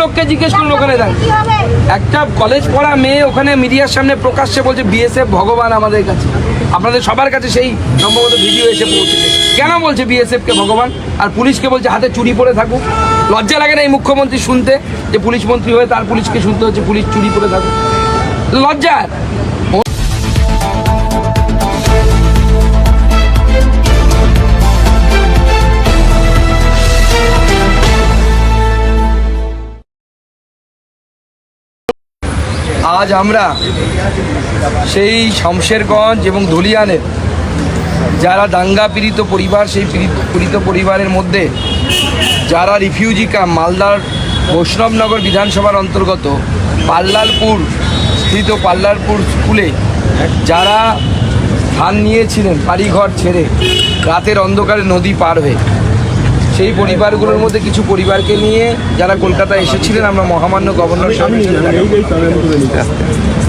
লোককে জিজ্ঞেস করুন ওখানে দেখ একটা কলেজ পড়া মেয়ে ওখানে মিডিয়ার সামনে প্রকাশ্যে বলছে বিএসএফ ভগবান আমাদের কাছে। আপনাদের সবার কাছে সেই সম্ভবত ভিডিও এসে পৌঁছে কেন বলছে বিএসএফ কে ভগবান? আর পুলিশকে বলছে হাতে চুরি পরে থাকুক। লজ্জা লাগে না এই মুখ্যমন্ত্রী শুনতে যে পুলিশ মন্ত্রী হয়ে তার পুলিশকে শুনতে হচ্ছে পুলিশ চুরি পরে থাকুক। লজ্জা। আজ আমরা সেই শমশেরগঞ্জ এবং ধুলিয়ানের যারা দাঙ্গা পীড়িত পরিবার, সেই পীড়িত- পরিবারের মধ্যে যারা রিফিউজি ক্যাম্প মালদার বৈষ্ণবনগর বিধানসভার অন্তর্গত পাল্লালপুর স্থিত পাল্লালপুর স্কুলে যারা স্থান নিয়েছিলেন বাড়িঘর ছেড়ে, রাতের অন্ধকারে নদী পার হয়ে। সেই পরিবারগুলোর মধ্যে কিছু পরিবারকে নিয়ে যারা কলকাতায় এসেছিলেন, আমরা মহামান্য গভর্নর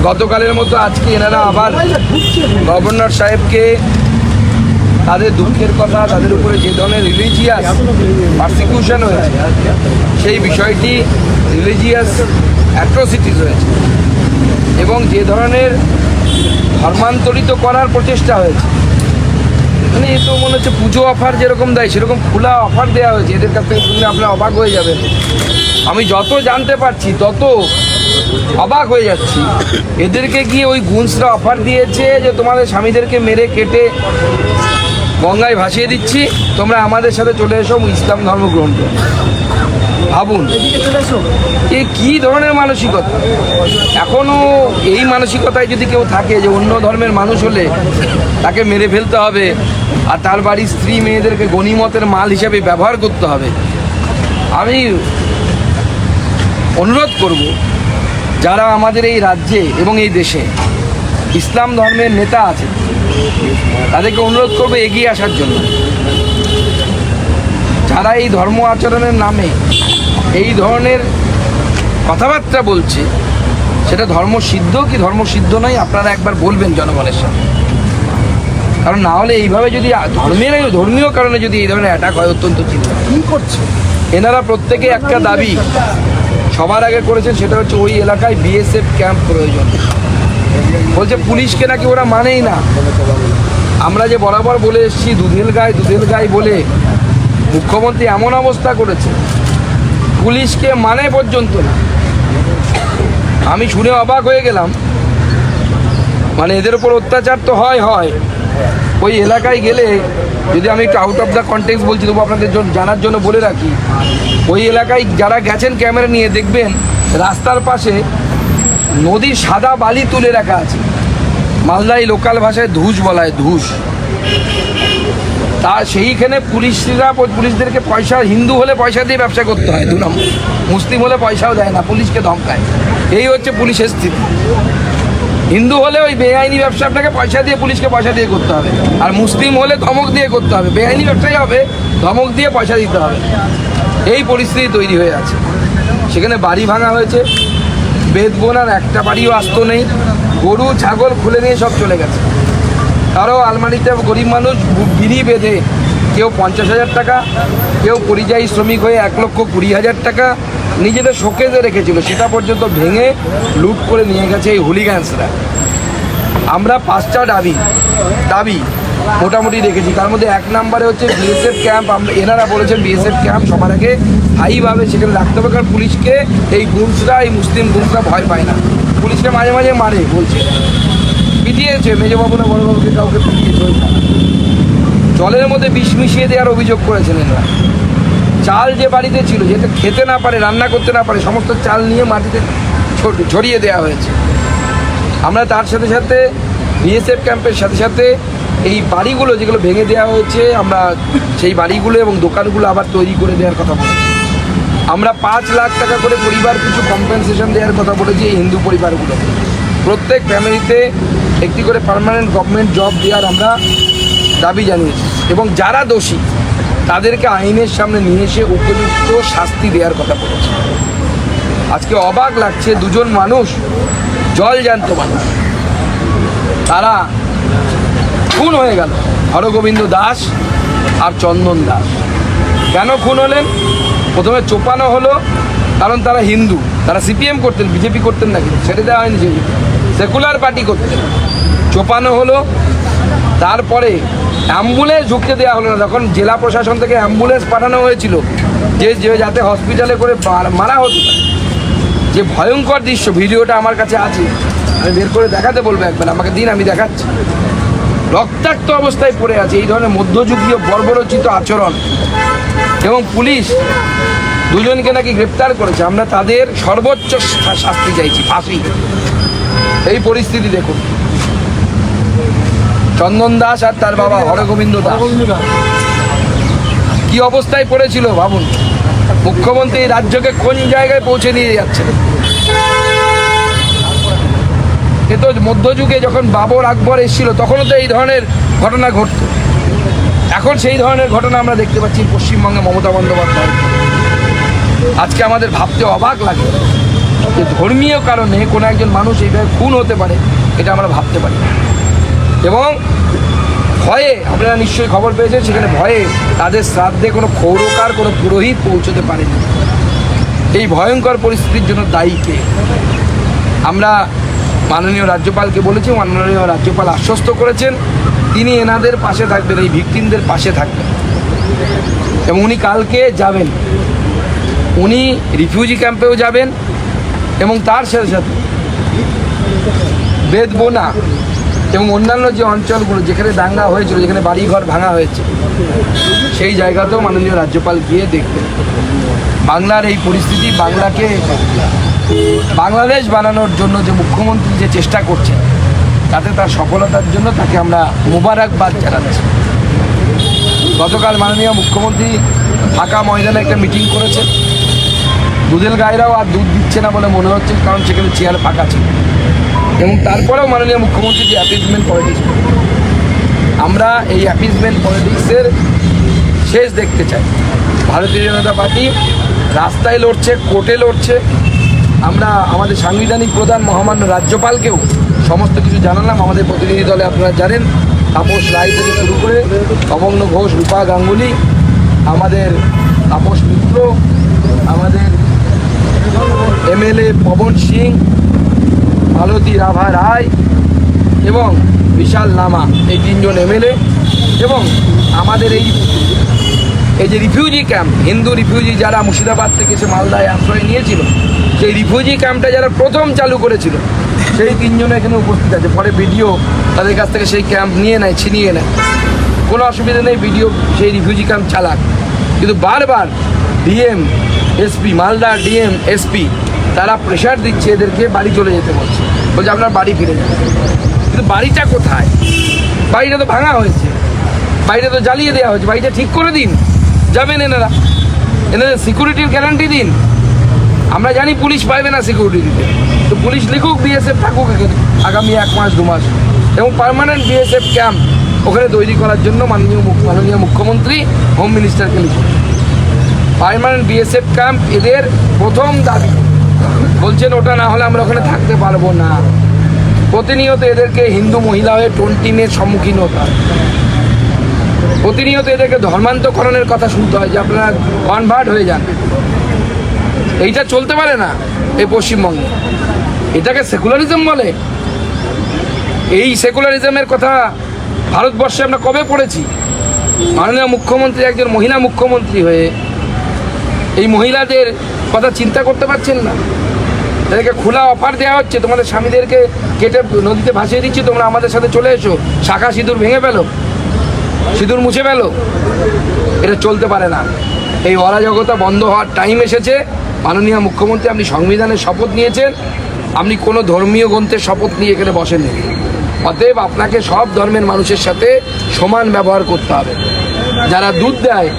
গতকালের মতো আজকে এনারা আবার গভর্নর সাহেবকে তাদের দুঃখের কথা, তাদের উপরে যে ধরনের রিলিজিয়াস পারসিকিউশন হয়েছে, সেই বিষয়টি রিলিজিয়াস অ্যাট্রোসিটিস হয়েছে এবং যে ধরনের ধর্মান্তরিত করার প্রচেষ্টা হয়েছে। মানে তো মনে হচ্ছে পুজো অফার যেরকম দেয়, সেরকম খোলা অফার দেওয়া হয়েছে। এদের কাছ থেকে শুনলে আপনার অবাক হয়ে যাবেন। আমি যত জানতে পারছি, তত অবাক হয়ে যাচ্ছি। এদেরকে গিয়ে ওই গুন্সরা অফার দিয়েছে যে তোমাদের স্বামীদেরকে মেরে কেটে গঙ্গায় ভাসিয়ে দিচ্ছি। তোমরা আমাদের সাথে চলে এসো ইসলাম ধর্ম গ্রহণ করো ভাবুন। এ কি ধরনের মানসিকতা? এখনও এই মানসিকতায় যদি কেউ থাকে যে অন্য ধর্মের মানুষ হলে তাকে মেরে ফেলতে হবে আর তার বাড়ির স্ত্রী মেয়েদেরকে গণিমতের মাল হিসেবে ব্যবহার করতে হবে আমি অনুরোধ করব যারা আমাদের এই রাজ্যে এবং এই দেশে ইসলাম ধর্মের নেতা আছে তাদেরকে অনুরোধ করব এগিয়ে আসার জন্য। যারা এই ধর্ম আচরণের নামে এই ধরনের কথাবার্তা বলছে সেটা ধর্মসিদ্ধ কি ধর্মসিদ্ধ নয়? আপনারা একবার বলবেন জনগণের সাথে কারণ না হলে এইভাবে যদি ধর্মের ধর্মীয় কারণে যদি এই ধরনের অ্যাটাক হয় অত্যন্ত চিন্তা। কি করছে? এনারা প্রত্যেকে একটা দাবি। সবার আগে করেছেন সেটা হচ্ছে ওই এলাকায় বিএসএফ ক্যাম্প প্রয়োজন। বলছে পুলিশকে নাকি ওরা মানেই না। আমরা যে বরাবর বলে এসেছি দুধেল গায়ে দুধেল গায়ে বলে মুখ্যমন্ত্রী এমন অবস্থা করেছে। পুলিশকে মানে পর্যন্ত না। আমি শুনে অবাক হয়ে গেলাম। মানে এদের উপর অত্যাচার তো হয় হয়। ওই এলাকায় গেলে যদি আমি একটু আউট অফ দ্য কন্টেক্স বলছি, তবু আপনাদের জানার জন্য বলে রাখি, ওই এলাকায় যারা গেছেন ক্যামেরা নিয়ে দেখবেন, রাস্তার পাশে নদীর সাদা বালি তুলে রাখা আছে। মালদাই লোকাল ভাষায় ধুস বলা হয়, ধুস। তা সেইখানে পুলিশরা, পুলিশদেরকে পয়সা, হিন্দু হলে পয়সা দিয়ে ব্যবসা করতে হয়, দু নম্বর। মুসলিম হলে পয়সাও দেয় না, পুলিশকে ধমকায়। এই হচ্ছে পুলিশের স্থিতি। হিন্দু হলে ওই বেআইনি ব্যবসা আপনাকে পয়সা দিয়ে, পুলিশকে পয়সা দিয়ে করতে হবে। আর মুসলিম হলে ধমক দিয়ে করতে হবে। বেআইনি ব্যবসাই হবে, ধমক দিয়ে পয়সা দিতে হবে। এই পরিস্থিতি তৈরি হয়ে আছে। সেখানে বাড়ি ভাঙা হয়েছে। বেদ বোনার একটা বাড়িও আসতো নেই। গরু, ছাগল খুলে নিয়ে সব চলে গেছে। কারও আলমারিতে গরিব মানুষ বিড়ি বেঁধে, কেউ পঞ্চাশ হাজার টাকা, কেউ পরিযায়ী শ্রমিক হয়ে এক লক্ষ কুড়ি হাজার টাকা নিজেদের শোকেজে রেখেছিল। সেটা পর্যন্ত ভেঙে লুট করে নিয়ে গেছে এই হুলিগ্যান্সরা আমরা পাঁচটা দাবি দাবি মোটামুটি রেখেছি। তার মধ্যে এক নম্বরে হচ্ছে বিএসএফ ক্যাম্প। আমরা এনারা বলেছেন বিএসএফ ক্যাম্প সবার আগে স্থায়ীভাবে সেখানে রাখতে হবে, কারণ পুলিশকে এই গুমসরা, এই মুসলিম গুমসরা ভয় পায় না। পুলিশকে মাঝে মাঝে মারে, বলছে। পিটিয়েছে মেজবাবু না বড়বাবুকে কাউকে পিটিয়েছে জলের মধ্যে বিষ মিশিয়ে দেওয়ার অভিযোগ করেছেন এনারা চাল যে বাড়িতে ছিল যেটা খেতে না পারে, রান্না করতে না পারে, সমস্ত চাল নিয়ে মাটিতে ছড়িয়ে দেওয়া হয়েছে। আমরা তার সাথে সাথে বিএসএফ ক্যাম্পের সাথে সাথে এই বাড়িগুলো যেগুলো ভেঙে দেওয়া হয়েছে, আমরা সেই বাড়িগুলো এবং দোকানগুলো আবার তৈরি করে দেওয়ার কথা বলেছি। আমরা পাঁচ লাখ টাকা করে পরিবার কিছু কম্পেনসেশন দেওয়ার কথা বলেছি এই হিন্দু পরিবারগুলো প্রত্যেক ফ্যামিলিতে একটি করে পার্মানেন্ট গভর্নমেন্ট জব দেওয়ার আমরা দাবি জানিয়েছি। এবং যারা দোষী, তাদেরকে আইনের সামনে নিয়ে এসে উপযুক্ত শাস্তি দেওয়ার কথা বলেছি। আজকে অবাক লাগছে, দুজন মানুষ জল জ্যান্ত মানুষ। তারা খুন হয়ে গেল। হরগোবিন্দ দাস আর চন্দন দাস। কেন খুন হলেন? প্রথমে চোপানো হলো, কারণ তারা হিন্দু। তারা সিপিএম করতেন বিজেপি করতেন না কিন্তু ছেড়ে দেওয়া হয়নি সেগুলো সেকুলার পার্টি করতেন চোপানো হলো, তারপরে অ্যাম্বুলেন্স ঢুকতে দেওয়া হলো না। যখন জেলা প্রশাসন থেকে অ্যাম্বুলেন্স পাঠানো হয়েছিল যে যে যাতে হসপিটালে করে মার- হতো। যে ভয়ঙ্কর দৃশ্য, ভিডিওটা আমার কাছে আছে। আমি বের করে দেখাতে বলব একবার, আমাকে দিন, আমি দেখাচ্ছি। রক্তাক্ত অবস্থায় পড়ে আছে। এই ধরনের মধ্যযুগীয় বর্বরচিত আচরণ। এবং পুলিশ দুজনকে নাকি গ্রেপ্তার করেছে। আমরা তাদের সর্বোচ্চ শাস্তি চাইছি ফাঁসি। এই পরিস্থিতি দেখুন। চন্দন দাস আর তার বাবা হরগোবিন্দ দাস। কি অবস্থায় পড়েছিল ভাবুন? মুখ্যমন্ত্রী এই রাজ্যকে কোন জায়গায় পৌঁছে নিয়ে যাচ্ছে? এ তো মধ্যযুগে যখন বাবর আকবর এসেছিল তখনও তো এই ধরনের ঘটনা ঘটতো। এখন সেই ধরনের ঘটনা আমরা দেখতে পাচ্ছি পশ্চিমবঙ্গে মমতা বন্দ্যোপাধ্যায় আজকে আমাদের ভাবতে অবাক লাগে যে ধর্মীয় কারণে কোনো একজন মানুষ এইভাবে খুন হতে পারে, এটা আমরা ভাবতে পারি এবং ভয়ে, আপনারা নিশ্চয়ই খবর পেয়েছেন, সেখানে ভয়ে তাদের শ্রাদ্ধে কোনো ক্ষৌরকার, কোনো পুরোহিত পৌঁছতে পারেনি। এই ভয়ঙ্কর পরিস্থিতির জন্য দায়ী কে? আমরা মাননীয় রাজ্যপালকে বলেছি, মাননীয় রাজ্যপাল আশ্বস্ত করেছেন, তিনি এনাদের পাশে থাকবেন, এই ভিকটিমদের পাশে থাকবেন। এবং উনি কালকে যাবেন। উনি রিফিউজি ক্যাম্পেও যাবেন এবং তার সাথে সাথে বেদবোনা এবং অন্যান্য যে অঞ্চলগুলো যেখানে দাঙ্গা হয়েছিল, যেখানে বাড়িঘর ভাঙা হয়েছে, সেই জায়গাতেও মাননীয় রাজ্যপাল গিয়ে দেখবেন। বাংলার এই পরিস্থিতি, বাংলাকে বাংলাদেশ বানানোর জন্য যে মুখ্যমন্ত্রী যে চেষ্টা করছে তাতে তার সফলতার জন্য তাকে আমরা মোবারকবাদ জানাচ্ছি। গতকাল মাননীয় মুখ্যমন্ত্রী ফাঁকা ময়দানে একটা মিটিং করেছেন। দুধেল গায়েরাও আর দুধ দিচ্ছে না বলে মনে হচ্ছে, কারণ সেখানে চেয়ার ফাঁকা ছিল। এবং তারপরেও মাননীয় মুখ্যমন্ত্রী যে অ্যাপিজমেন্ট পলিটিক্স আমরা এই অ্যাপিজমেন্ট পলিটিক্সের শেষ দেখতে চাই। ভারতীয় জনতা পার্টি রাস্তায় লড়ছে, কোর্টে লড়ছে। আমরা আমাদের সাংবিধানিক প্রধান মহামান্য রাজ্যপালকেও সমস্ত কিছু জানালাম। আমাদের প্রতিনিধি দলে আপনারা জানেন, তাপস রায় থেকে শুরু করে অমগ্ন ঘোষ, রূপা গাঙ্গুলি, আমাদের তাপস মিত্র, আমাদের এমএলএ পবন সিং, মালতী রাভা রায় এবং বিশাল লামা এই তিনজন এমএলএ এবং আমাদের এই এই যে রিফিউজি ক্যাম্প হিন্দু রিফিউজি যারা মুর্শিদাবাদ থেকে এসে মালদায় আশ্রয় নিয়েছিল, সেই রিফিউজি ক্যাম্পটা যারা প্রথম চালু করেছিল, সেই তিনজন এখানে উপস্থিত আছে। পরে ভিডিও তাদের কাছ থেকে সেই ক্যাম্প নিয়ে নেয়, ছিনিয়ে নেয়। কোনো অসুবিধা নেই, ভিডিও সেই রিফিউজি ক্যাম্প চালাক। কিন্তু বারবার DM SP Malda DM SP তারা প্রেশার দিচ্ছে এদেরকে বাড়ি চলে যেতে বলছে। বলছে আপনার বাড়ি ফিরে যান। কিন্তু বাড়িটা কোথায়? বাড়িটা তো ভাঙা হয়েছে। বাড়িটা তো জ্বালিয়ে দেওয়া হয়েছে। বাড়িটা ঠিক করে দিন। যাবেন এনারা। এনাদের সিকিউরিটির গ্যারান্টি দিন। আমরা জানি পুলিশ পাইবে না সিকিউরিটি দিতে। তো পুলিশ লিখুক বিএসএফ থাকুক এখানে, আগামী এক মাস, দু মাস। এবং পার্মানেন্ট বিএসএফ ক্যাম্প ওখানে তৈরি করার জন্য মাননীয় মাননীয় মুখ্যমন্ত্রী হোম মিনিস্টারকে লিখুন। পার্মানেন্ট বিএসএফ ক্যাম্প এদের প্রথম দাবি। বলছেন ওটা না হলে আমরা ওখানে থাকতে পারব না। প্রতিনিয়ত এদেরকে হিন্দু মহিলা হয়ে টোনটিনের সম্মুখীন হতে হয়। প্রতিনিয়ত এদেরকে ধর্মান্তকরণের কথা শুনতে হয় যে আপনারা কনভার্ট হয়ে যান। এইটা চলতে পারে না এই পশ্চিমবঙ্গে। এটাকে সেকুলারিজম বলে। এই সেকুলারিজমের কথা ভারতবর্ষে আমরা কবে পড়েছি? মাননীয় মুখ্যমন্ত্রী একজন মহিলা মুখ্যমন্ত্রী হয়ে এই মহিলাদের কথা চিন্তা করতে পারছেন না। তাদেরকে খোলা অফার দেওয়া হচ্ছে, তোমাদের স্বামীদেরকে কেটে নদীতে ভাসিয়ে দিচ্ছি, তোমরা আমাদের সাথে চলে এসো। শাখা সিঁদুর ভেঙে ফেলো, সিঁদুর মুছে ফেলো। এটা চলতে পারে না। এই অরাজকতা বন্ধ হওয়ার টাইম এসেছে। মাননীয় মুখ্যমন্ত্রী, আপনি সংবিধানের শপথ নিয়েছেন। আপনি কোনো ধর্মীয় গ্রন্থের শপথ নিয়ে এখানে বসেননি। অতএব আপনাকে সব ধর্মের মানুষের সাথে সমান ব্যবহার করতে হবে। যারা দুধ দেয়,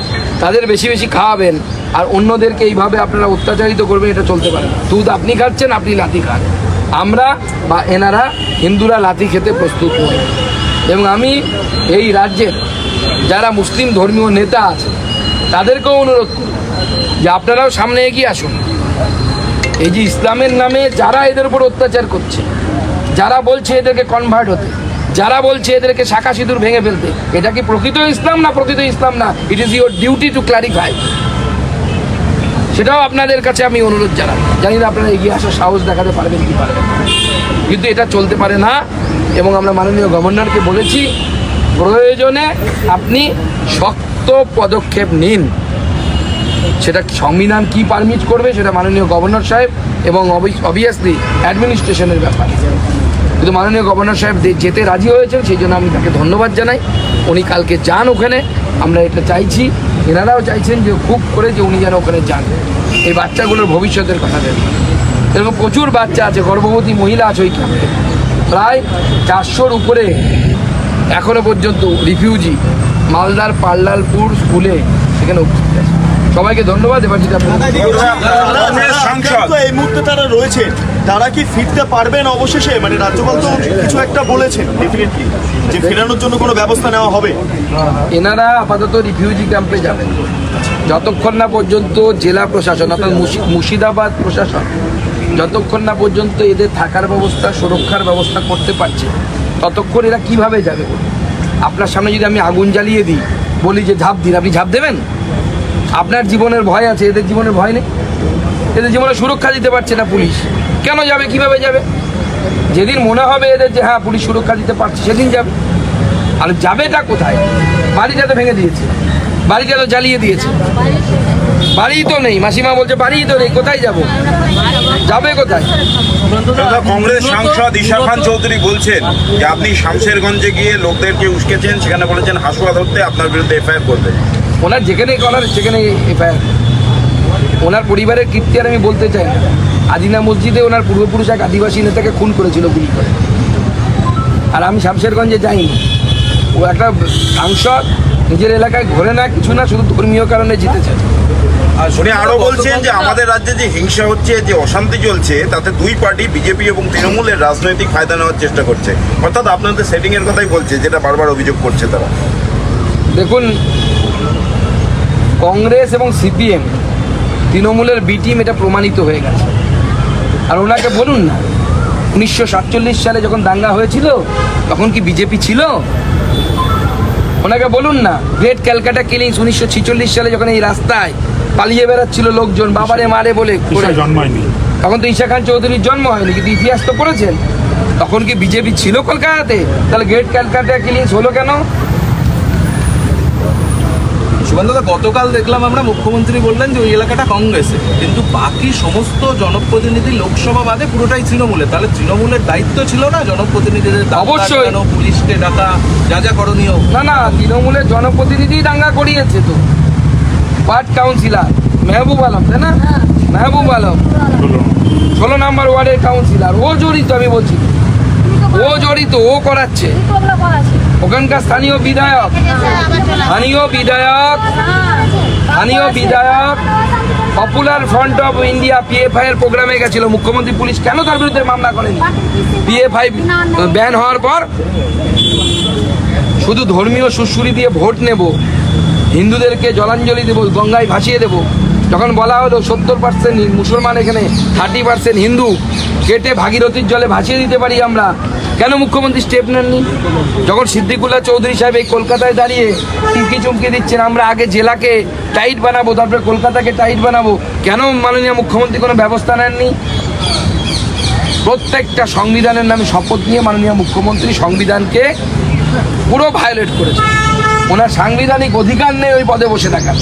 তাদের বেশি বেশি খাওয়াবেন। আর অন্যদেরকে এইভাবে আপনারা অত্যাচারিত করবেন, এটা চলতে পারে দুধ আপনি খাচ্ছেন, আপনি লাথি খান। আমরা বা এনারা হিন্দুরা লাথি খেতে প্রস্তুত নয় এবং আমি এই রাজ্যের যারা মুসলিম ধর্মীয় নেতা আছে, তাদেরকেও অনুরোধ করি যে আপনারাও সামনে এগিয়ে আসুন। এই যে ইসলামের নামে যারা এদের উপর অত্যাচার করছে, যারা বলছে এদেরকে কনভার্ট হতে, যারা বলছে এদেরকে শাখা সিঁদুর ভেঙে ফেলতে, এটা কি প্রকৃত ইসলাম না প্রকৃত ইসলাম না? It is your duty to clarify সেটাও আপনাদের কাছে আমি অনুরোধ জানাই। জানি না আপনারা এগিয়ে আসার সাহস দেখাতে পারবেন কি পারবেন কিন্তু এটা চলতে পারে না এবং আমরা মাননীয় গভর্নরকে বলেছি, প্রয়োজনে আপনি শক্ত পদক্ষেপ নিন। সেটা সংবিধান কি পারমিট করবে সেটা মাননীয় গভর্নর সাহেব এবং অবভিয়াসলি অ্যাডমিনিস্ট্রেশনের ব্যাপার। কিন্তু মাননীয় গভর্নর সাহেব যেতে রাজি হয়েছেন, সেই জন্য আমি তাকে ধন্যবাদ জানাই। উনি কালকে যান ওখানে। আমরা এটা চাইছি এনারাও চাইছেন যে খুব করে যে উনি যেন ওখানে যান। এই বাচ্চাগুলোর ভবিষ্যতের কথা দেন। এরকম প্রচুর বাচ্চা আছে, গর্ভবতী মহিলা আছে ওই ক্যাম্পে। প্রায় চারশোর উপরে এখনও পর্যন্ত রিফিউজি মালদার পাল্লালপুর স্কুলে সেখানে উপস্থিত আছে। সবাইকে ধন্যবাদ এবার যেটা সাংসদ। এই মুহূর্তে তারা রয়েছে তারা কি ফিরতে পারবেন অবশেষে? মানে রাজ্যপাল তো কিছু একটা বলেছেন ডেফিনেটলি যে ফেরানোর জন্য কোনো ব্যবস্থা নেওয়া হবে। এনারা আপাতত রিফিউজি ক্যাম্পে যাবেন। যতক্ষণ না পর্যন্ত জেলা প্রশাসন অর্থাৎ মুর্শি- মুর্শিদাবাদ প্রশাসন যতক্ষণ না পর্যন্ত এদের থাকার ব্যবস্থা সুরক্ষার ব্যবস্থা করতে পারছে ততক্ষণ এরা কীভাবে যাবে আপনার সামনে যদি আমি আগুন জ্বালিয়ে দিই বলি যে ঝাঁপ দিন আপনি ঝাঁপ দেবেন? আপনার জীবনের ভয় আছে, এদের জীবনের ভয় নেই। এদের জীবনে সুরক্ষা দিতে পারছে না পুলিশ। কেন যাবে, কীভাবে যাবে? যেদিন মনে হবে এদের যে হ্যাঁ পুলিশ সুরক্ষা দিতে পারছে, সেদিন যাবে। আর যাবেটা কোথায়? বাড়িটা তো ভেঙে দিয়েছে। বাড়িটা তো জ্বালিয়ে দিয়েছে। বাড়ি তো নেই। মাসিমা বলছে বাড়ি তো নেই, কোথায় যাব? যাবে কোথায়? কংগ্রেস সাংসদ ঈশা খান চৌধুরী বলছেন যে, আপনি শামশেরগঞ্জে গিয়ে লোকদেরকে উস্কেছেন, সেখানে বলেছেন হাসুয়া ধরতে আপনার বিরুদ্ধে এফআইআর করবে। ওনার যেখানে করার সেখানে এফআইআর। ওনার পরিবারের কীর্তি আর আমি বলতে চাই না আদিনা মসজিদে ওনার পূর্বপুরুষ এক আদিবাসী নেতাকে খুন করেছিল গুলি করে। আর আমি শামশেরগঞ্জে যাইনি। ও একটা সাংসদ নিজের এলাকায় ঘোরে না কিছু না শুধু ধর্মীয় কারণে জিতেছে। উনি আরও বলছেন যে আমাদের রাজ্যে যে হিংসা হচ্ছে যে অশান্তি চলছে তাতে দুই পার্টি বিজেপি এবং তৃণমূলের রাজনৈতিক ফায়দা নেওয়ার চেষ্টা করছে। অর্থাৎ আপনাদের সেটিং এর কথাই বলছে যেটা বারবার অভিযোগ করছে তারা। দেখুন কংগ্রেস এবং সিপিএম তৃণমূলের বি টিম এটা প্রমাণিত হয়ে গেছে। আর ওনাকে বলুন না উনিশশো সাতচল্লিশ সালে যখন দাঙ্গা হয়েছিল তখন কি বিজেপি ছিল? ওনাকে বলুন না গ্রেট ক্যালকাটা কিলিংস উনিশশো সালে যখন এই রাস্তায় পালিয়ে বেড়াচ্ছিল লোকজন বাবারে মারে বলে তখন তো ঈশা খান চৌধুরীর জন্ম হয়নি কিন্তু ইতিহাস তো পড়েছেন। তখন কি বিজেপি ছিল কলকাতাতে? তাহলে গ্রেট ক্যালকাটা কিলিংস হলো কেন? সুবন্ধদা গতকাল দেখলাম আমরা মুখ্যমন্ত্রী বললেন যে ওই এলাকাটা কংগ্রেসে। কিন্তু বাকি সমস্ত জনপ্রতিনিধি লোকসভা বাদে পুরোটাই তৃণমূলের। তাহলে তৃণমূলের দায়িত্ব ছিল না জনপ্রতিনিধিদের দাঙ্গা অবশ্যই। পুলিশকে ডাকা যা যা করণীয়? না না তৃণমূলের জনপ্রতিনিধি দাঙ্গা করিয়েছে তো। ওয়ার্ড কাউন্সিলর মেহবুব আলম তাই না? মেহবুব আলম। ষোলো নম্বর ওয়ার্ডের কাউন্সিলর ও জড়িত আমি বলছি। ও জড়িত ও করাচ্ছে। ওখানকার স্থানীয় বিধায়ক। স্থানীয় বিধায়ক। স্থানীয় বিধায়ক। Popular Front of India PFI এর প্রোগ্রামে গেছিল। মুখ্যমন্ত্রী পুলিশ কেন তার বিরুদ্ধে মামলা করেনি? পিএফআই ব্যান হওয়ার পর শুধু ধর্মীয় সুশ্রুতি দিয়ে ভোট নেব। হিন্দুদেরকে জলাঞ্জলি দেবো, গঙ্গায় ভাসিয়ে দেব। যখন বলা হলো সত্তর পার্সেন্ট মুসলমান এখানে থার্টি পার্সেন্ট হিন্দু, কেটে ভাগীরথীর জলে ভাসিয়ে দিতে পারি আমরা। কেন মুখ্যমন্ত্রী স্টেপ নেননি? যখন সিদ্দিকুল্লাহ চৌধুরী সাহেব এই কলকাতায় দাঁড়িয়ে চুমকি চুমকি দিচ্ছেন, আমরা আগে জেলাকে টাইট বানাবো, তারপরে কলকাতাকে টাইট বানাবো, কেন মাননীয় মুখ্যমন্ত্রী কোনো ব্যবস্থা নেননি? প্রত্যেকটা সংবিধানের নামে শপথ নিয়ে মাননীয় মুখ্যমন্ত্রী সংবিধানকে পুরো ভায়োলেট করেছে। ওনার সাংবিধানিক অধিকার নেই ওই পদে বসে থাকার।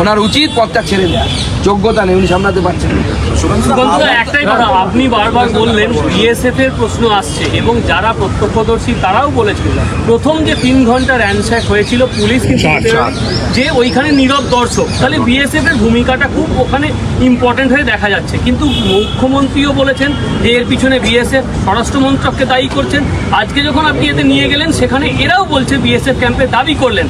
ওনার উচিত পদটা ছেড়ে দেওয়া। যোগ্যতা নেই উনি সামলাতে পারছেন একটাই কথা আপনি বারবার বললেন বিএসএফ এর প্রশ্ন আসছে এবং যারা প্রত্যক্ষদর্শী তারাও বলেছিল। প্রথম যে তিন ঘণ্টা র্যানস্যাক হয়েছিল পুলিশ কিন্তু চার, চার। যে ওইখানে নীরব দর্শক তাহলে বিএসএফ এর ভূমিকাটা খুব ওখানে ইম্পর্টেন্ট হয়ে দেখা যাচ্ছে। কিন্তু মুখ্যমন্ত্রীও বলেছেন যে এর পিছনে বিএসএফ স্বরাষ্ট্র মন্ত্রককে দায়ী করছেন। আজকে যখন আপনি এতে নিয়ে গেলেন সেখানে এরাও বলছে বিএসএফ ক্যাম্পে দাবি করলেন।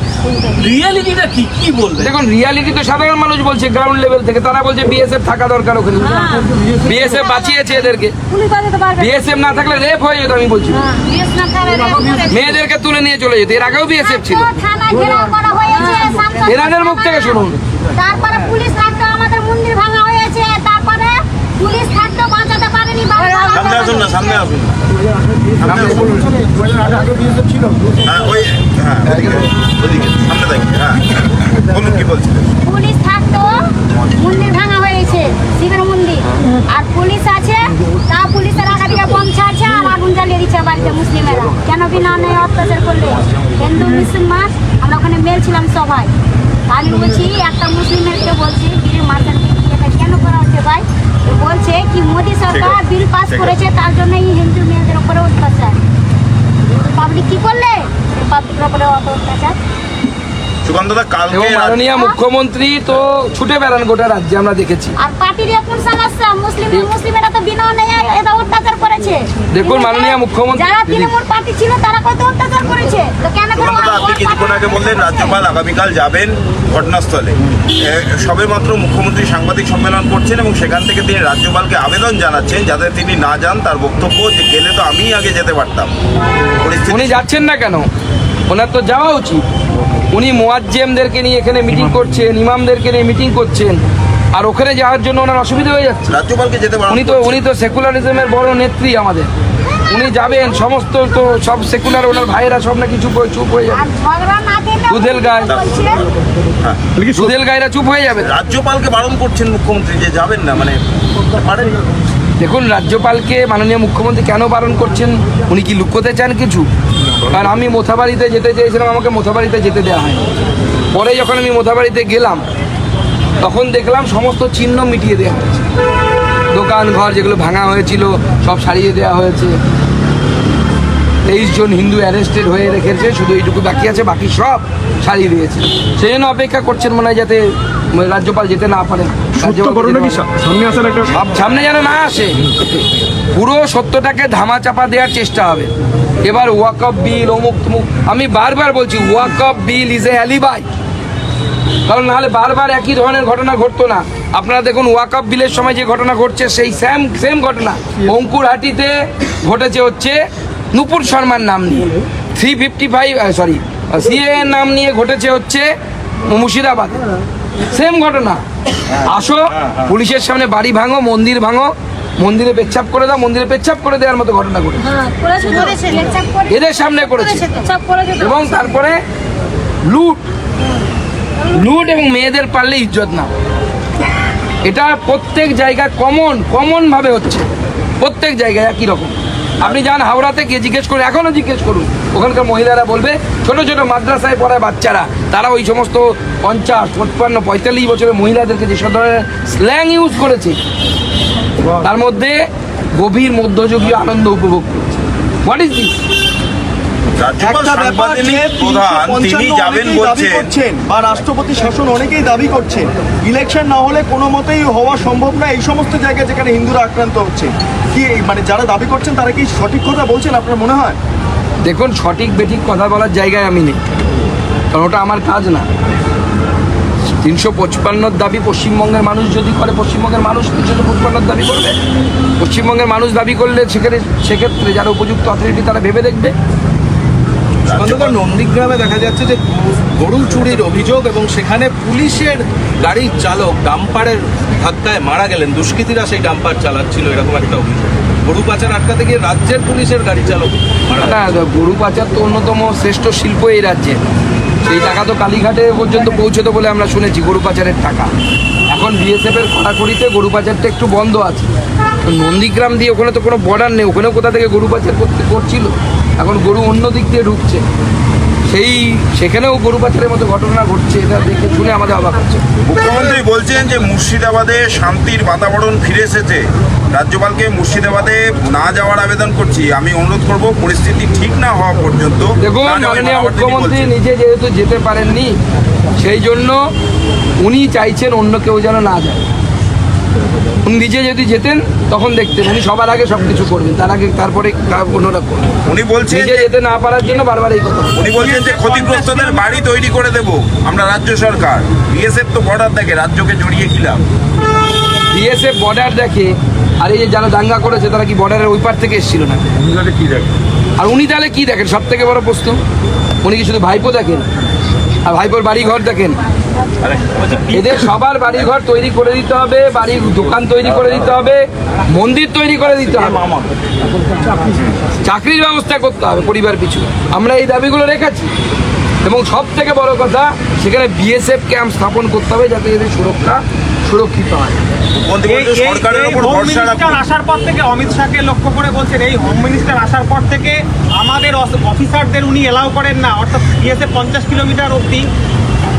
রিয়ালিটিটা কি? কি বলবেন দেখুন রিয়ালিটি তো সাধারণ মানুষ বলছে গ্রাউন্ড লেভেল থেকে তারা বলছে বিএসএফ থাকা দরকার ওখানে। বিএসএফ বাঁচিয়েছে এদেরকে। বিএসএফ না থাকলে রেপ হয়ে যেত আমি বলছি। মেয়েদেরকে তুলে নিয়ে চলে যেত। এর আগেও বিএসএফ ছিল। এনাদের মুখ থেকে শুনুন। তারপরে পুলিশ থাকতো আমাদের মন্দির ভাঙা হয়েছে তারপরে পুলিশ থাকতো বাঁচাতে পারেনি সামনে আসুন না সামনে আসুন পুলিশ থাকতো, মন্দির ভাঙা হয়েছে শিবের মন্দির। আর পুলিশ আছে, তা পুলিশের আগা দিকে বম ছাড়ছে আর আগুন জ্বালিয়ে দিচ্ছে বাড়িতে মুসলিমেরা। কেন বিনা নেই অত্যাচার করলে? হিন্দু, মুসলমান, আমরা ওখানে মেল ছিলাম সবাই। আমি বলছি, একটা মুসলিমেরকে বলছি গিরির মার্কেট করা হচ্ছে ভাই বলছে কি মোদী সরকার বিল পাস করেছে তার জন্য এই হিন্দু মেয়েদের উপরে অত্যাচার। পাবলিক কি করলে? পাবলিকের উপরে অত অত্যাচার। কালকে মাননীয় মুখ্যমন্ত্রী তো ছুটে বেড়ান গোটা রাজ্যে আমরা দেখেছি। আর পার্টির কোন সমস্যা মুসলিম মুসলিমেরা তো বিনা নেই এটা অত্যাচার করেছে। দেখুন, মাননীয় মুখ্যমন্ত্রী- যারা তৃণমূল পার্টি ছিল তারা কত অত্যাচার করেছে? তো কেন করে আপনি কিছুক্ষণ আগে বললেন রাজ্যপাল আগামীকাল যাবেন ঘটনাস্থলে। এ, সবে মাত্র মুখ্যমন্ত্রী সাংবাদিক সম্মেলন করছেন এবং সেখান থেকে তিনি রাজ্যপালকে আবেদন জানাচ্ছেন যাতে তিনি না যান তার বক্তব্য যে গেলে তো আমিই আগে যেতে পারতাম। উনি যাচ্ছেন না কেন? ওনার তো যাওয়া উচিত। উনি মোয়াজ্জেমদেরকে নিয়ে এখানে মিটিং করছেন ইমামদেরকে নিয়ে মিটিং করছেন। আর ওখানে যাওয়ার জন্য ওনার অসুবিধা হয়ে যাচ্ছে। রাজ্যপালকে যেতে উনি তো উনি তো সেকুলারিজমের বড় নেত্রী আমাদের। উনি যাবেন সমস্ত তো সব সেকুলার ওনার ভাইয়েরা সব নাকি চুপ হয়ে চুপ হয়ে যাবে। না দুধেল গায়ে। দুধেল গায়েরা চুপ হয়ে যাবে। রাজ্যপালকে বারণ করছেন মুখ্যমন্ত্রী যে যাবেন না মানে পারেন দেখুন রাজ্যপালকে মাননীয় মুখ্যমন্ত্রী কেন বারণ করছেন? উনি কি লুকোতে চান কিছু? কারণ আমি মোথাবাড়িতে যেতে চেয়েছিলাম আমাকে মোথাবাড়িতে যেতে দেওয়া হয় পরে যখন আমি মোথাবাড়িতে গেলাম তখন দেখলাম সমস্ত চিহ্ন মিটিয়ে দেওয়া হয়েছে। দোকান ঘর যেগুলো ভাঙা হয়েছিল সব সারিয়ে দেওয়া হয়েছে। তেইশ জন হিন্দু অ্যারেস্টেড হয়ে রেখেছে শুধু এইটুকু বাকি আছে বাকি সব সারিয়ে দিয়েছে। সেই জন্য অপেক্ষা করছেন মনে হয় যাতে রাজ্যপাল যেতে না পারে। সামনে যেন না আসে। পুরো সত্যটাকে ধামা চাপা দেওয়ার চেষ্টা হবে। এবার ওয়াকআপ বিল অমুক তমুক। আমি বারবার বলছি ওয়াকআপ বিল ইজ এ অ্যালিবাই। কারণ নাহলে বারবার একই ধরনের ঘটনা ঘটতো না। আপনারা দেখুন ওয়াকআপ বিলের সময় যে ঘটনা ঘটছে সেই সেম সেম ঘটনা। অঙ্কুরহাটিতে ঘটেছে হচ্ছে নুপুর শর্মার নাম নিয়ে। Three fifty five sorry CA নাম নিয়ে ঘটেছে হচ্ছে মুর্শিদাবাদ। সেম ঘটনা। আসো পুলিশের সামনে বাড়ি ভাঙো মন্দির ভাঙো। মন্দিরে পেচ্ছাপ করে দাও মন্দিরে পেচ্ছাপ করে দেওয়ার মতো ঘটনা ঘটে হ্যাঁ এদের সামনে করেছে। সব। এবং তারপরে লুট। লুট এবং মেয়েদের পারলে ইজ্জত না এটা প্রত্যেক জায়গায় কমন কমন ভাবে হচ্ছে। প্রত্যেক জায়গায় একই রকম। আপনি যান হাওড়াতে গিয়ে জিজ্ঞেস করুন এখনও জিজ্ঞেস করুন। ওখানকার মহিলারা বলবে ছোট ছোট মাদ্রাসায় পড়ায় বাচ্চারা তারা ওই সমস্ত পঞ্চাশ পঞ্চান্ন পঁয়তাল্লিশ বছরের মহিলাদেরকে যেসব ধরনের স্ল্যাং ইউজ করেছে তার মধ্যে গভীর মধ্যযুগীয় আনন্দ উপভোগ করছে। হোয়াট ইজ দিস বা রাষ্ট্রপতি শাসন অনেকেই দাবি করছেন। ইলেকশন না হলে কোনো মতেই হওয়া সম্ভব না। এই সমস্ত জায়গায় যেখানে হিন্দুরা আক্রান্ত হচ্ছে কি মানে যারা দাবি করছেন তারা কি সঠিক কথা বলছেন আপনার মনে হয়? দেখুন সঠিক বেঠিক কথা বলার জায়গায় আমি নেই। কারণ ওটা আমার কাজ না। তিনশো পঁচপান্নর দাবি পশ্চিমবঙ্গের মানুষ যদি করে পশ্চিমবঙ্গের মানুষ তিনশো পঁচপান্নর দাবি করবে। পশ্চিমবঙ্গের মানুষ দাবি করলে সেখানে সেক্ষেত্রে যারা উপযুক্ত অথরিটি তারা ভেবে দেখবে। নন্দীগ্রামে দেখা যাচ্ছে যে গরু চুরির অভিযোগ এবং সেখানে পুলিশের গাড়ির চালক ডাম্পারের ধাক্কায় মারা গেলেন। দুষ্কৃতীরা সেই ডাম্পার চালাচ্ছিল এরকম একটা অভিযোগ। গরু পাচার আটকাতে গিয়ে রাজ্যের পুলিশের গাড়ি চালক না গরু পাচার তো অন্যতম শ্রেষ্ঠ শিল্প এই রাজ্যে। সেই টাকা তো কালীঘাটে পর্যন্ত পৌঁছতো বলে আমরা শুনেছি গরু পাচারের টাকা। এখন বিএসএফ এর কড়াকড়িতে গরু পাচারটা একটু বন্ধ আছে। নন্দীগ্রাম দিয়ে ওখানে তো কোনো বর্ডার নেই, ওখানেও কোথা থেকে গরু পাচার করতে করছিল? এখন গরু অন্য দিক দিয়ে ঢুকছে। সেই, সেখানেও গরু পাচারের মতো ঘটনা ঘটছে, এটা দেখে শুনে আমাদের অবাক হচ্ছে। মুখ্যমন্ত্রী বলছেন যে মুর্শিদাবাদে শান্তির বাতাবরণ ফিরে এসেছে। রাজ্যপালকে মুর্শিদাবাদে না যাওয়ার আবেদন করছি। আমি অনুরোধ করব পরিস্থিতি ঠিক না হওয়া পর্যন্ত দেখুন না মাননীয় মুখ্যমন্ত্রী নিজে যেহেতু যেতে পারেননি সেই জন্য উনি চাইছেন অন্য কেউ যেন না যায়। উনি নিজে যদি যেতেন তখন দেখতেন উনি সবার আগে সব কিছু করবেন তার আগে তারপরে অন্যরা করবেন উনি বলছেন নিজে যে- যেতে না পারার জন্য বারবার এই কথা উনি বলছেন যে ক্ষতিগ্রস্তদের বাড়ি তৈরি করে দেব আমরা রাজ্য সরকার। বিএসএফ তো বর্ডার দেখে রাজ্যকে জড়িয়ে খিলাম বিএসএফ বর্ডার দেখে আর এই যে যারা দাঙ্গা করেছে তারা কি বর্ডারের ওই পার থেকে এসেছিল না কি আর উনি তাহলে কি দেখেন? সব থেকে বড় প্রশ্ন। উনি কি শুধু ভাইপো দেখেন? আর ভাইপোর বাড়ি ঘর দেখেন এদের সবার বাড়ি ঘর তৈরি করে দিতে হবে বাড়ির দোকান তৈরি করে দিতে হবে মন্দির তৈরি করে দিতে হবে। চাকরির ব্যবস্থা করতে হবে পরিবার পিছু। আমরা এই দাবিগুলো রেখেছি। এবং সব থেকে বড় কথা সেখানে বিএসএফ ক্যাম্প স্থাপন করতে হবে যাতে এদের সুরক্ষা সুরক্ষিত হয়। সরকারের উপর ভরসা রাখুন। আসার পর থেকে অমিত শাহকে লক্ষ্য করে বলছেন এই হোম মিনিস্টার আসার পর থেকে আমাদের অফিসারদের উনি এলাও করেন না। অর্থাৎ পঞ্চাশ কিলোমিটার অবধি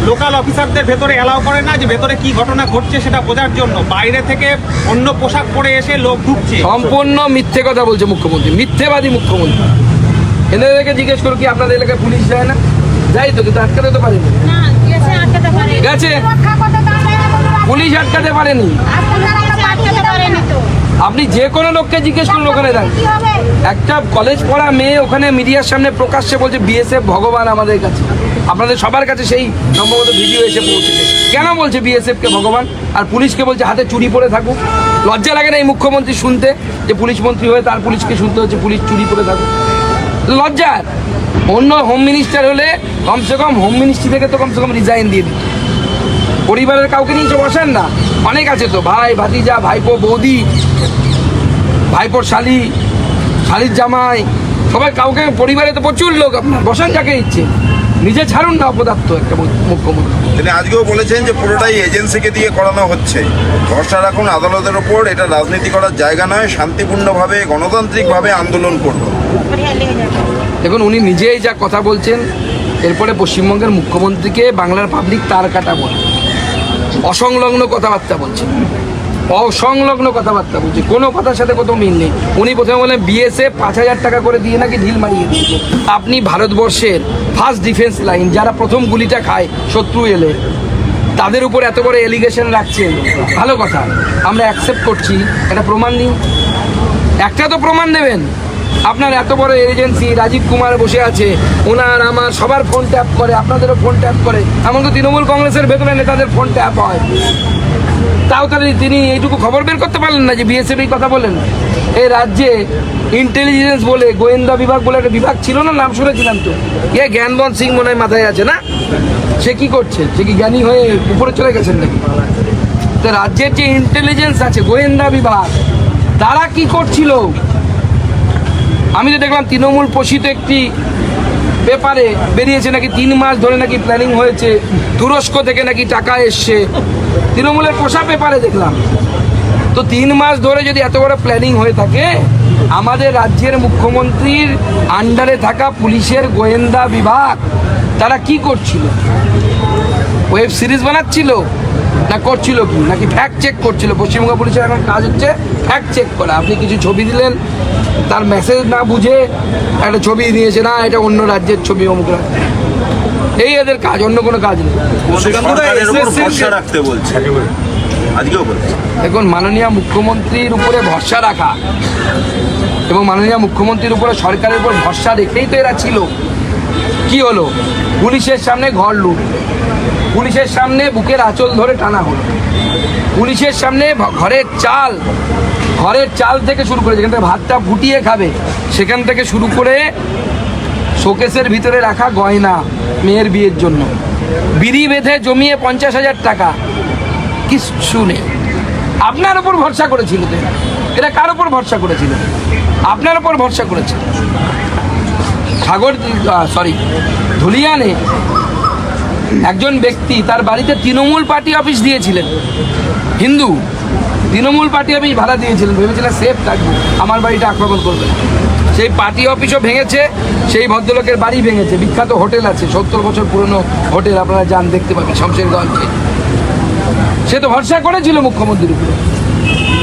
লোকাল অফিসারদের ভেতরে এলাও করে না যে ভেতরে কি ঘটনা ঘটছে সেটা বোঝার জন্য। বাইরে থেকে অন্য পোশাক পরে এসে লোক ঢুকছে। সম্পূর্ণ মিথ্যে কথা বলছে মুখ্যমন্ত্রী। মিথ্যেবাদী মুখ্যমন্ত্রী। এদেরকে জিজ্ঞেস করো কি আপনাদের এলাকায় পুলিশ যায় না? যাই তো কিন্তু আটকাতে তো পারেনি। না গেছে পুলিশ আটকাতে পারেনি। আপনি যে কোনো লোককে জিজ্ঞেস করুন ওখানে দেন একটা কলেজ পড়া মেয়ে ওখানে মিডিয়ার সামনে প্রকাশ্যে বলছে বিএসএফ ভগবান আমাদের কাছে। আপনাদের সবার কাছে সেই সম্ভবত ভিডিও এসে পৌঁছেছে। কেন বলছে বিএসএফ কে ভগবান? আর পুলিশকে বলছে, হাতে চুরি পরে থাকুক। লজ্জা লাগে না এই মুখ্যমন্ত্রী শুনতে, যে পুলিশ মন্ত্রী হয়ে তার পুলিশকে শুনতে হচ্ছে, পুলিশ চুরি পরে থাকুক। লজ্জার অন্য হোম মিনিস্টার হলে কমসে কম হোম মিনিস্ট্রি থেকে তো কমসে কম রিজাইন দিয়ে দিত। পরিবারের কাউকে নিয়ে এসে বসেন না। অনেক আছে তো ভাই ভাতিজা ভাইপো বৌদি ভাইপোর শালি শালির জামাই সবাই কাউকে পরিবারে তো প্রচুর লোক আপনার বসান যাকে ইচ্ছে। নিজে ছাড়ুন না অপদার্থ একটা মুখ্যমন্ত্রী। তিনি আজকেও বলেছেন যে পুরোটাই এজেন্সিকে দিয়ে করানো হচ্ছে। ভরসা রাখুন আদালতের ওপর এটা রাজনীতি করার জায়গা নয় শান্তিপূর্ণভাবে গণতান্ত্রিকভাবে আন্দোলন করব দেখুন উনি নিজেই যা কথা বলছেন এরপরে পশ্চিমবঙ্গের মুখ্যমন্ত্রীকে বাংলার পাবলিক তার কাটা বলে। অসংলগ্ন কথাবার্তা বলছে। অসংলগ্ন কথাবার্তা বলছে। কোনো কথার সাথে কোথাও মিল নেই। উনি প্রথমে বলেন বিএসএফ পাঁচ হাজার টাকা করে দিয়ে নাকি ঢিল মারিয়ে দিয়েছে। আপনি ভারতবর্ষের ফার্স্ট ডিফেন্স লাইন যারা প্রথম গুলিটা খায়, শত্রু এলে, তাদের উপর এত বড় এলিগেশন রাখছেন ভালো কথা। আমরা অ্যাকসেপ্ট করছি। এটা প্রমাণ নিন একটা তো প্রমাণ দেবেন। আপনার এত বড় এজেন্সি রাজীব কুমার বসে আছে, ওনার আমার সবার ফোন ট্যাপ করে, আপনাদেরও ফোন ট্যাপ করে, এমনকি তৃণমূল কংগ্রেসের ভেতরে নেতাদের ফোন ট্যাপ হয়। তাও তাহলে তিনি এইটুকু খবর বের করতে পারলেন না যে বিএসএফ কথা বলেন? এই রাজ্যে ইন্টেলিজেন্স বলে, গোয়েন্দা বিভাগ বলে একটা বিভাগ ছিল না? নাম শুনেছিলাম তো। এ জ্ঞানবন্ত সিং মনে হয় মাথায় আছে না? সে কি করছে? সে কি জ্ঞানী হয়ে উপরে চলে গেছেন নাকি? তো রাজ্যের যে ইন্টেলিজেন্স আছে, গোয়েন্দা বিভাগ, তারা কি করছিল? আমি তো দেখলাম তৃণমূল পোষিত একটি পেপারে বেরিয়েছে নাকি তিন মাস ধরে নাকি প্ল্যানিং হয়েছে, তুরস্ক থেকে নাকি টাকা এসছে, তৃণমূলের পোষা পেপারে দেখলাম। তো তিন মাস ধরে যদি এত বড় প্ল্যানিং হয়ে থাকে, আমাদের রাজ্যের মুখ্যমন্ত্রীর আন্ডারে থাকা পুলিশের গোয়েন্দা বিভাগ, তারা কি করছিল? ওয়েব সিরিজ বানাচ্ছিল? না করছিল কি? নাকি ফ্যাক্ট চেক করছিল? পশ্চিমবঙ্গ পুলিশের এখন কাজ হচ্ছে ফ্যাক্ট চেক করা। আপনি কিছু ছবি দিলেন তার মেসেজ না বুঝে একটা ছবি দিয়েছে না এটা অন্য রাজ্যের ছবি অমুক এই এদের কাজ অন্য কোনো কাজ নেই। রাখতে বলছে। আজকেও বলছে। দেখুন মাননীয় মুখ্যমন্ত্রীর উপরে ভরসা রাখা এবং মাননীয় মুখ্যমন্ত্রীর উপরে সরকারের উপর ভরসা রেখেই তো এরা ছিল। কি হলো? পুলিশের সামনে ঘর লুট। পুলিশের সামনে বুকের আঁচল ধরে টানা হলো। পুলিশের সামনে ঘরের চাল ঘরের চাল থেকে শুরু করে যেখান থেকে ভাতটা ফুটিয়ে খাবে, সেখান থেকে শুরু করে শোকেসের ভিতরে রাখা গয়না মেয়ের বিয়ের জন্য। বিড়ি বেঁধে জমিয়ে পঞ্চাশ হাজার টাকা। কিচ্ছু নেই। আপনার ওপর ভরসা করেছিল। এরা। কার ওপর ভরসা করেছিল? আপনার ওপর ভরসা করেছিল। সাগর সরি ধুলিয়ানে একজন ব্যক্তি তার বাড়িতে তৃণমূল পার্টি অফিস দিয়েছিলেন। হিন্দু, তৃণমূল পার্টি অফিস ভাড়া দিয়েছিলেন। ভেবেছিলেন সেফ থাকব। আমার বাড়িটা আক্রমণ করবে। সেই পার্টি অফিসও ভেঙেছে, সেই ভদ্রলোকের বাড়ি ভেঙেছে। বিখ্যাত হোটেল আছে, সত্তর বছর পুরনো হোটেল, আপনারা যান, দেখতে পাবেন শমশেরগঞ্জে সে তো ভরসা করেছিল মুখ্যমন্ত্রীর উপরে।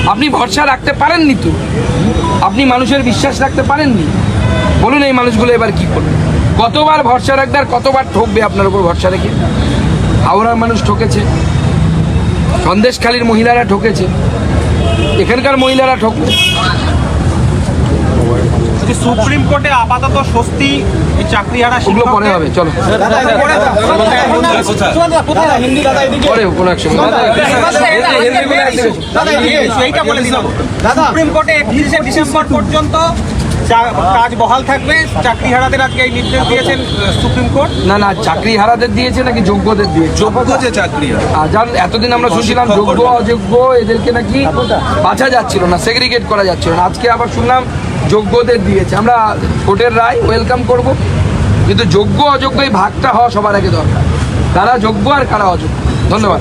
আপনি ভরসা রাখতে পারেননি তো? আপনি মানুষের বিশ্বাস রাখতে পারেননি? বলুন এই মানুষগুলো এবার কি করবে? কতবার ভরসা রাখবে আর কতবার ঠকবে আপনার উপর ভরসা রেখে হাওড়ার মানুষ ঠকেছে সন্দেশখালীর মহিলারা ঠকেছে এখানকার মহিলারা ঠকবে সুপ্রিম কোর্টে আপাতত স্বস্তি এই চাকরিহারা ওগুলো পরে হবে চলো পরে কোনো এক সময়। সুপ্রিম কোর্টে একত্রিশে ডিসেম্বর পর্যন্ত কাজ বহাল থাকবে। চাকরি হারাদের আজকে এই নির্দেশ দিয়েছেন সুপ্রিম কোর্ট। না না চাকরি হারাদের দিয়েছে নাকি যোগ্যদের দিয়েছে? যোগ্য যে চাকরি। আর যার এতদিন আমরা শুনছিলাম যোগ্য অযোগ্য এদেরকে নাকি বাছা যাচ্ছিল না সেগ্রিগেট করা যাচ্ছিল না। আজকে আবার শুনলাম যোগ্যদের দিয়েছে। আমরা কোর্টের রায় ওয়েলকাম করব। কিন্তু যোগ্য অযোগ্য এই ভাগটা হওয়া সবার আগে দরকার। কারা যোগ্য আর কারা অযোগ্য? ধন্যবাদ।